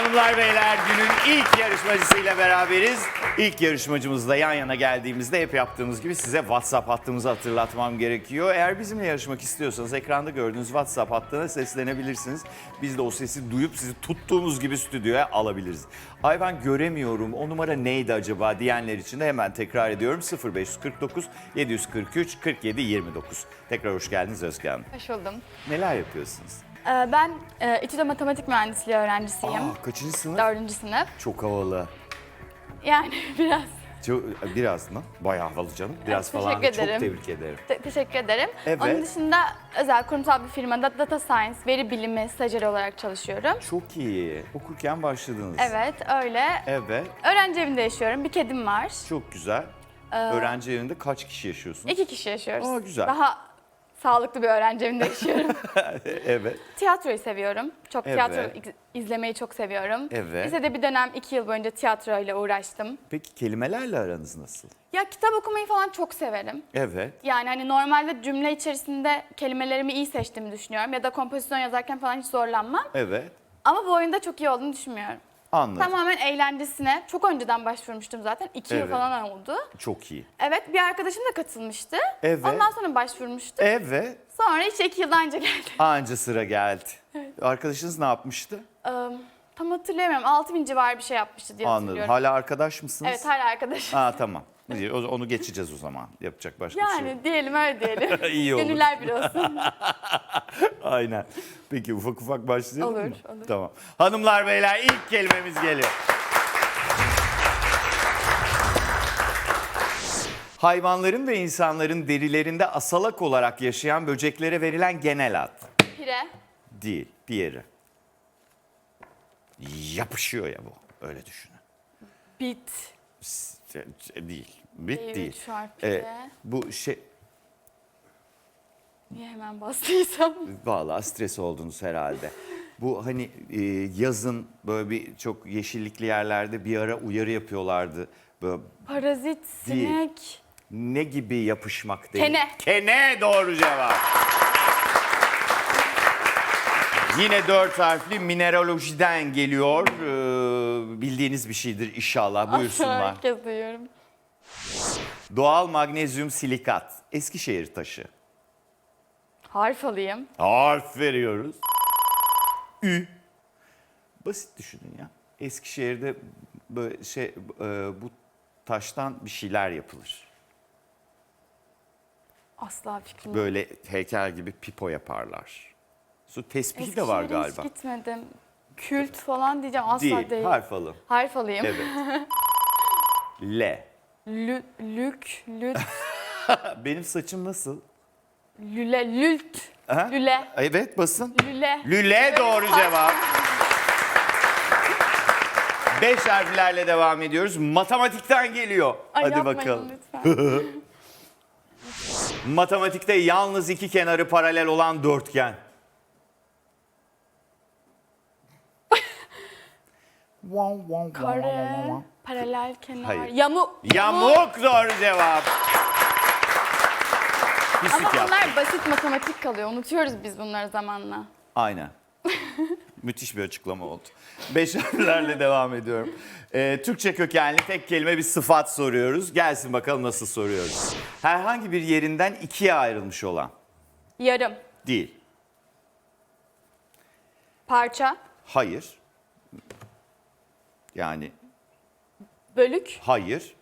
Hanımlar beyler günün ilk yarışmacısıyla beraberiz. İlk yarışmacımızla yan yana geldiğimizde hep yaptığımız gibi size WhatsApp hattımızı hatırlatmam gerekiyor. Eğer bizimle yarışmak istiyorsanız ekranda gördüğünüz WhatsApp hattına seslenebilirsiniz. Biz de o sesi duyup sizi tuttuğumuz gibi stüdyoya alabiliriz. Ay ben göremiyorum o numara neydi acaba diyenler için de hemen tekrar ediyorum. 0549 743 47 29. Tekrar hoş geldiniz Özge Hanım. Hoş buldum. Neler yapıyorsunuz? Ee, Ben e, İTÜ'de matematik mühendisliği öğrencisiyim. Aa, kaçıncı sınıf? Dördüncü sınıf. Çok havalı. Yani biraz Çok, biraz mı? Bayağı havalı canım. Biraz Evet, falan teşekkür çok ederim. tebrik ederim. te- teşekkür ederim. Evet. Onun dışında özel kurumsal bir firmada data science, veri bilimi stajyeri olarak çalışıyorum. Çok iyi. Okurken başladınız. Evet, öyle. Evet. Öğrenci evinde yaşıyorum. Bir kedim var. Çok güzel. Öğrenci evinde kaç kişi yaşıyorsunuz? İki kişi yaşıyoruz. Aa, güzel. Daha sağlıklı bir öğrenci evinde yaşıyorum. evet. Tiyatroyu seviyorum. Çok Evet. tiyatro iz- izlemeyi çok seviyorum. Evet. Lisede bir dönem iki yıl boyunca tiyatroyla uğraştım. Peki kelimelerle aranız nasıl? Ya kitap okumayı falan çok severim. Evet. Yani hani normalde cümle içerisinde kelimelerimi iyi seçtiğimi düşünüyorum. Ya da kompozisyon yazarken falan hiç zorlanmam. Evet. Ama bu oyunda çok iyi olduğunu düşünmüyorum. Anladım. Tamamen eğlencesine. Çok önceden başvurmuştum zaten. İki Evet. yıl falan oldu. Çok iyi. Evet bir arkadaşım da katılmıştı. Evet. Ondan sonra başvurmuştum. Evet. Sonra işte iki yıldan önce geldi. Anca sıra geldi. Arkadaşınız ne yapmıştı? Ee, tam hatırlayamıyorum. 6000 civarı bir şey yapmıştı diye Anladım. hatırlıyorum. Hala arkadaş mısınız? Evet hala arkadaşım. Ha tamam. İyi, o- Onu geçeceğiz o zaman. Yapacak başka bir şey yok. Yani diyelim öyle diyelim. İyi olur. Gönüller bir olsun. Aynen. Peki ufak ufak başlayalım Olur, mı? olur. Tamam. Hanımlar beyler ilk kelimemiz geliyor. Hayvanların ve insanların derilerinde asalak olarak yaşayan böceklere verilen genel ad. Pire. Değil, diğeri. Yapışıyor ya bu. Öyle düşünün. Bit. Değil. Bit Değil, değil. Ee, bu şey Niye hemen bastıysam? Vallahi stres oldunuz herhalde. Bu hani e, yazın böyle bir çok yeşillikli yerlerde bir ara uyarı yapıyorlardı. Böyle Parazit, Değil. sinek. ne gibi yapışmak değil. Kene. Kene doğru cevap. Yine dört harfli mineralojiden geliyor. Ee, bildiğiniz bir şeydir inşallah. Buyursunlar. Kez duyuyorum. Doğal magnezyum silikat. Eskişehir taşı. Harf alayım. Harf veriyoruz. Ü. Basit düşünün ya. Eskişehir'de böyle şey e, bu taştan bir şeyler yapılır. Asla fikrim yok. Böyle heykel gibi pipo yaparlar. Su tespihi de var Eskişehir'e galiba. hiç gitmedim. Kült falan diyeceğim asla Değil, değil. harf. Harf alayım. Evet. L. Lü, lük, lüt, Benim saçım nasıl? lüle, lült, Aha. lüle, Evet basın. lüle. Lüle doğru cevap. Beş harflerle devam ediyoruz. Matematikten geliyor. Ay, Hadi yapmayın bakalım. lütfen. Matematikte yalnız iki kenarı paralel olan dörtgen. Kare, paralel kenar, Hayır. yamuk. Yamuk doğru cevap. Pislik Ama bunlar basit matematik kalıyor. Unutuyoruz biz bunları zamanla. Aynen. Müthiş bir açıklama oldu. Beş harflerle devam ediyorum. Ee, Türkçe kökenli tek kelime bir sıfat soruyoruz. Gelsin bakalım nasıl soruyoruz. Herhangi bir yerinden ikiye ayrılmış olan. Yarım, Değil. parça, Hayır. Yani bölük, hayır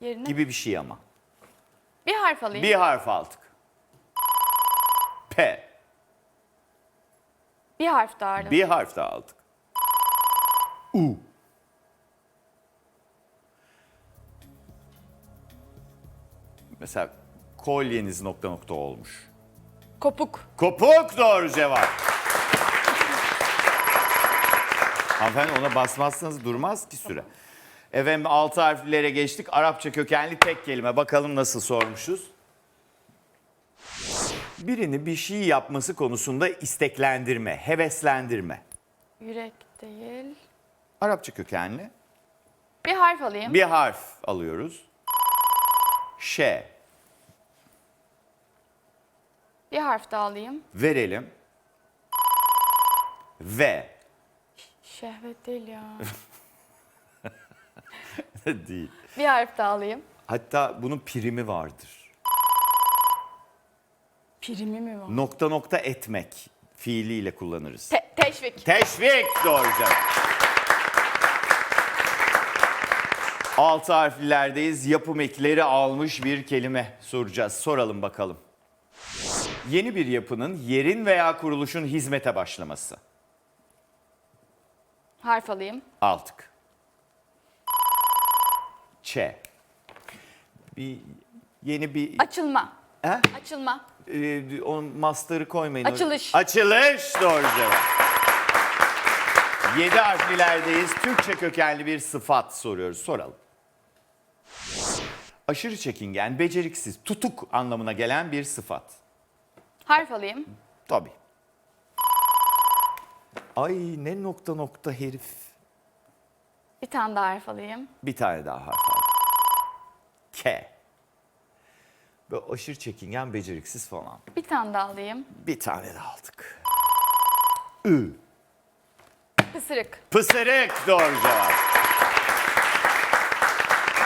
yerine gibi bir şey ama. bir harf alayım. Bir harf aldık. P. Bir harf daha alayım. Bir harf daha aldık. U. Mesela kolyeniz nokta nokta olmuş. Kopuk. Kopuk doğru cevap. Hanımefendi ona basmazsanız durmaz ki süre. Efendim altı harflere geçtik. Arapça kökenli tek kelime. Bakalım nasıl sormuşuz. Birini bir şey yapması konusunda isteklendirme, heveslendirme. Yürek değil. Arapça kökenli. Bir harf alayım. Bir harf alıyoruz. Ş. Bir harf daha alayım. Verelim. V. Şehvet değil ya. Değil. bir harf daha alayım. Hatta bunun primi vardır. Primi mi var? Nokta nokta etmek fiiliyle kullanırız. Te- teşvik. Teşvik doğru cevap. Altı harflilerdeyiz. Yapım ekleri almış bir kelime soracağız. Soralım bakalım. Yeni bir yapının yerin veya kuruluşun hizmete başlaması. Harf alayım. Altık. Ç. Bir yeni bir Açılma. He? Açılma. Ee, onun master'ı koymayın. Açılış. Açılış doğru cevap. Yedi harflilerdeyiz. Türkçe kökenli bir sıfat soruyoruz. Soralım. Aşırı çekingen, beceriksiz, tutuk anlamına gelen bir sıfat. Harf alayım. Tabii. Ay ne nokta nokta herif. Bir tane daha harf alayım. Bir tane daha harf aldım. K. Böyle aşırı çekingen, beceriksiz falan. Bir tane daha alayım. Bir tane daha aldık. Ü. Pısırık. Pısırık doğru cevap.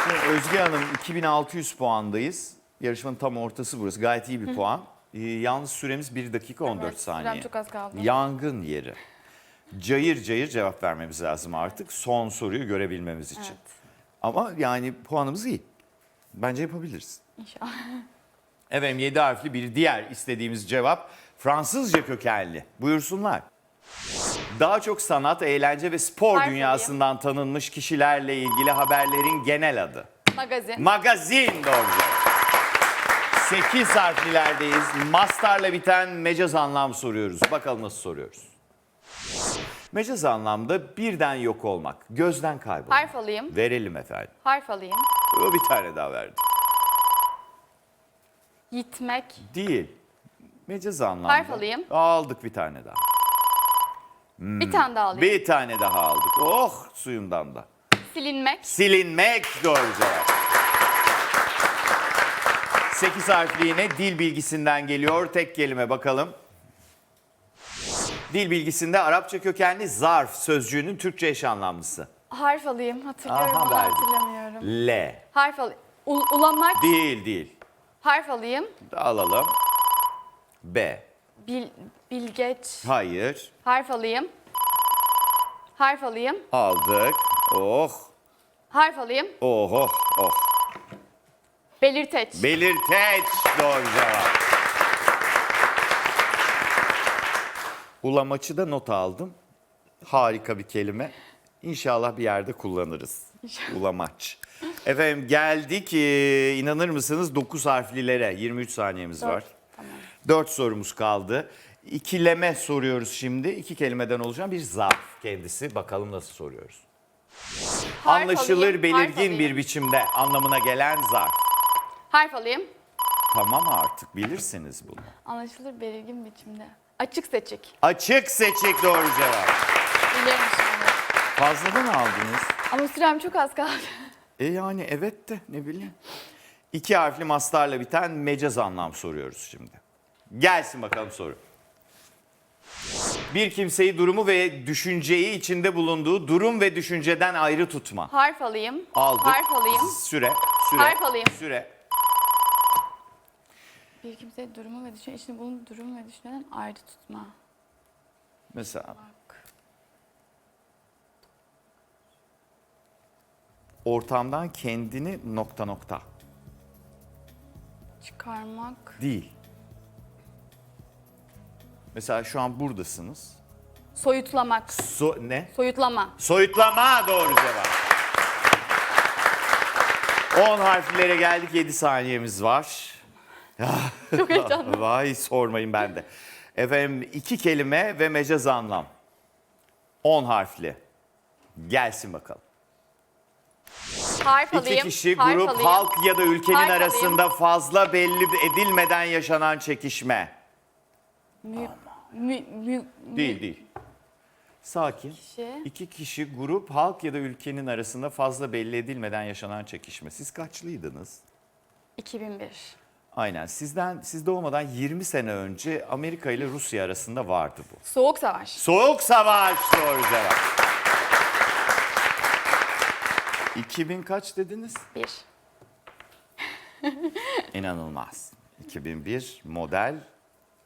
Şimdi Özge Hanım 2600 puandayız. Yarışmanın tam ortası burası. Gayet iyi bir puan. Ee, yalnız süremiz 1 dakika 14 Evet, saniye. sürem çok az kaldı. Yangın yeri. Cayır cayır cevap vermemiz lazım artık. Son soruyu görebilmemiz için. Evet. Ama yani puanımız iyi. Bence yapabiliriz. İnşallah. Efendim 7 harfli bir diğer istediğimiz cevap Fransızca kökenli. Buyursunlar. Daha çok sanat, eğlence ve spor Harf dünyasından tanınmış kişilerle ilgili haberlerin genel adı. Magazin. Magazin doğru cevap. 8 harflilerdeyiz. Mastarla biten mecaz anlam soruyoruz. Bakalım nasıl soruyoruz. Mecaz anlamda birden yok olmak, gözden kaybolmak. Harf alayım. Verelim efendim. Harf alayım. O bir tane daha verdik. Yitmek. Değil. Mecaz anlamda. Harf alayım. Aldık bir tane daha. Bir tane daha alayım. Bir tane daha aldık. Oh suyundan da. Silinmek. Silinmek doğru cevap. 8 harfli yine dil bilgisinden geliyor. Tek kelime bakalım. Dil bilgisinde Arapça kökenli zarf sözcüğünün Türkçe eş anlamlısı. Harf alayım. Hatırlıyorum Aha, ama verdim. hatırlamıyorum. L. Harf alayım. U- ulamak. Değil değil. Harf alayım. Alalım. B. Bil, bilgeç. Hayır. Harf alayım. Harf alayım. Aldık. Oh. Harf alayım. Oh oh oh. Belirteç. Belirteç doğru cevap. Ulamaçı da not aldım. Harika bir kelime. İnşallah bir yerde kullanırız. Ulamaç. Efendim geldik e, inanır mısınız 9 harflilere 23 saniyemiz var. Tamam. 4 sorumuz kaldı. İkileme soruyoruz şimdi. İki kelimeden oluşan bir zarf kendisi. Bakalım nasıl soruyoruz. Harf Anlaşılır alayım, harf belirgin alayım. bir biçimde anlamına gelen zarf. Harf alayım. Tamam artık bilirsiniz bunu. Anlaşılır belirgin biçimde. Açık seçik. Açık seçik doğru cevap. Fazladan aldınız. Ama sürem çok az kaldı. E yani evet de ne bileyim. İki harfli mastarla biten mecaz anlam soruyoruz şimdi. Gelsin bakalım soru. Bir kimseyi durumu ve düşünceyi içinde bulunduğu durum ve düşünceden ayrı tutma. Harf alayım. Aldık. Harf alayım. Süre, süre. Harf alayım. Süre. Bir kimse durumu ve düşünce, içinde bulunduğu durum ve düşünceden ayrı tutma. Mesela Bak. ortamdan kendini nokta nokta Çıkarmak. değil. Mesela şu an buradasınız. Soyutlamak. So, ne? Soyutlama. Soyutlama doğru cevap. 10 harflere geldik 7 saniyemiz var. Çok heyecanlı. Vay sormayın ben de. Efendim iki kelime ve mecaz anlam. 10 harfli. Gelsin bakalım. Harf İki alayım. kişi, harf grup, alayım. halk ya da ülkenin Harf arasında fazla belli edilmeden yaşanan çekişme. Mü, mü, mü, Değil değil. Sakin. Kişi. İki kişi, grup, halk ya da ülkenin arasında fazla belli edilmeden yaşanan çekişme. Siz kaçlıydınız? 2001. Aynen. Sizden siz doğmadan 20 sene önce Amerika ile Rusya arasında vardı bu. Soğuk savaş. Soğuk savaş doğru cevap. 2000 kaç dediniz? Bir. İnanılmaz. 2001 model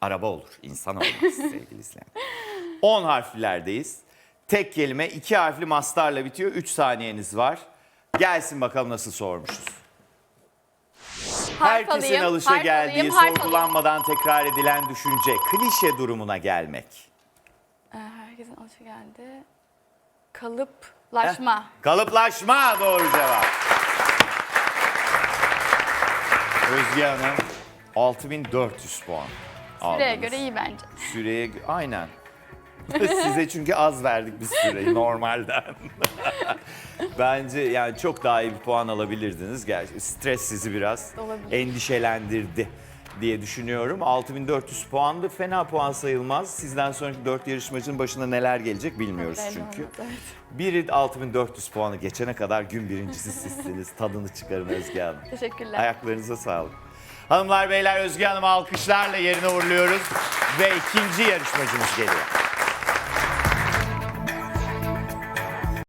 araba olur. insan olmaz sevgili izleyenler. 10 harflerdeyiz. Tek kelime iki harfli mastarla bitiyor. 3 saniyeniz var. Gelsin bakalım nasıl sormuşuz. Harf Herkesin alayım, alışa harf geldiği, alayım, harf alayım. sorgulanmadan tekrar edilen düşünce, klişe durumuna gelmek. Ee, herkesin alışı geldi. Kalıplaşma. Kalıplaşma doğru cevap. Özge Hanım 6400 puan Süreye aldınız. göre iyi bence. Süreye gö- aynen. Size çünkü az verdik biz süreyi normalden. Bence yani çok daha iyi bir puan alabilirdiniz. Gerçi stres sizi biraz Olabilir. endişelendirdi diye düşünüyorum. 6400 puan da fena puan sayılmaz. Sizden sonraki 4 yarışmacının başına neler gelecek bilmiyoruz Belli çünkü. olmaz, evet. Biri 6400 puanı geçene kadar gün birincisi sizsiniz. Tadını çıkarın Özge Hanım. Teşekkürler. Ayaklarınıza sağlık. Hanımlar beyler Özge Hanım'ı alkışlarla yerine uğurluyoruz. Ve ikinci yarışmacımız geliyor.